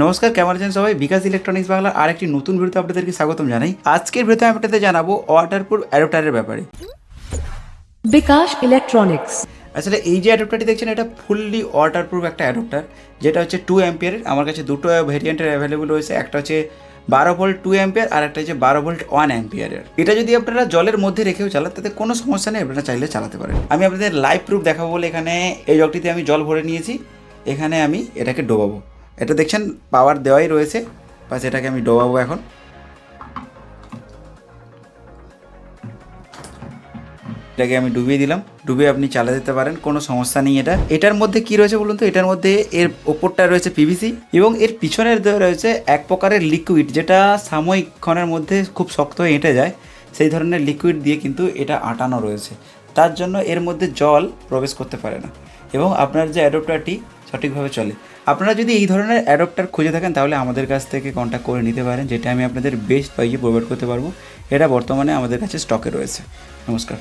নমস্কার কেমন আছেন সবাই? বিকাশ ইলেকট্রনিক্স বাংলার আরেকটি নতুন ভিডিওতে আপনাদেরকে স্বাগতম জানাই। আজকের ভিডিওতে আমি আপনাদের জানাব ওয়াটারপ্রুফ অ্যাডাপ্টারের ব্যাপারে। বিকাশ ইলেকট্রনিক্স। আসলে এই যে অ্যাডাপ্টারটি দেখছেন এটা ফুললি ওয়াটারপ্রুফ একটা অ্যাডাপ্টার যেটা হচ্ছে টু অ্যাম্পিয়ারের আমার কাছে দুটো ভেরিয়েন্টের অ্যাভেলেবল রয়েছে একটা হচ্ছে বারো ভোল্ট টু অ্যাম্পিয়ার আর একটা হচ্ছে বারো ভোল্ট ওয়ান অ্যাম্পিয়ারের এটা যদি আপনারা জলের মধ্যে রেখেও চালান তাতে কোনো সমস্যা নেই আপনারা চাইলে চালাতে পারেন। আমি আপনাদের লাইভ প্রুফ দেখাবো বলে এখানে এই জগটিতে আমি জল ভরে নিয়েছি। এখানে আমি এটাকে ডোবাবো। এটা দেখছেন পাওয়ার দেওয়াই রয়েছে, বা এটাকে আমি ডোবাবো এখন। এটাকে আমি ডুবিয়ে দিলাম, ডুবিয়ে আপনি চালা দিতে পারেন, কোনো সমস্যা নেই এটা। এটার মধ্যে কি রয়েছে বলুন তো? এটার মধ্যে এর ওপরটা রয়েছে পিভিসি এবং এর পিছনের রয়েছে এক প্রকারের লিকুইড যেটা সাময়িক ক্ষণের মধ্যে খুব শক্ত হয়ে এঁটে যায়। সেই ধরনের লিকুইড দিয়ে কিন্তু এটা আটানো রয়েছে। তার জন্য এর মধ্যে জল প্রবেশ করতে পারে না এবং আপনার যে অ্যাডপ্টারটি সঠিকভাবে চলে। আপনারা যদি এই ধরনের অ্যাডপ্টার খুঁজে থাকেন, তাহলে আমাদের কাছ থেকে কন্ট্যাক্ট করে নিতে পারেন, যেটা আমি আপনাদের বেস্ট প্রাইজে প্রোভাইড করতে পারব। এটা বর্তমানে আমাদের কাছে স্টকে রয়েছে। নমস্কার।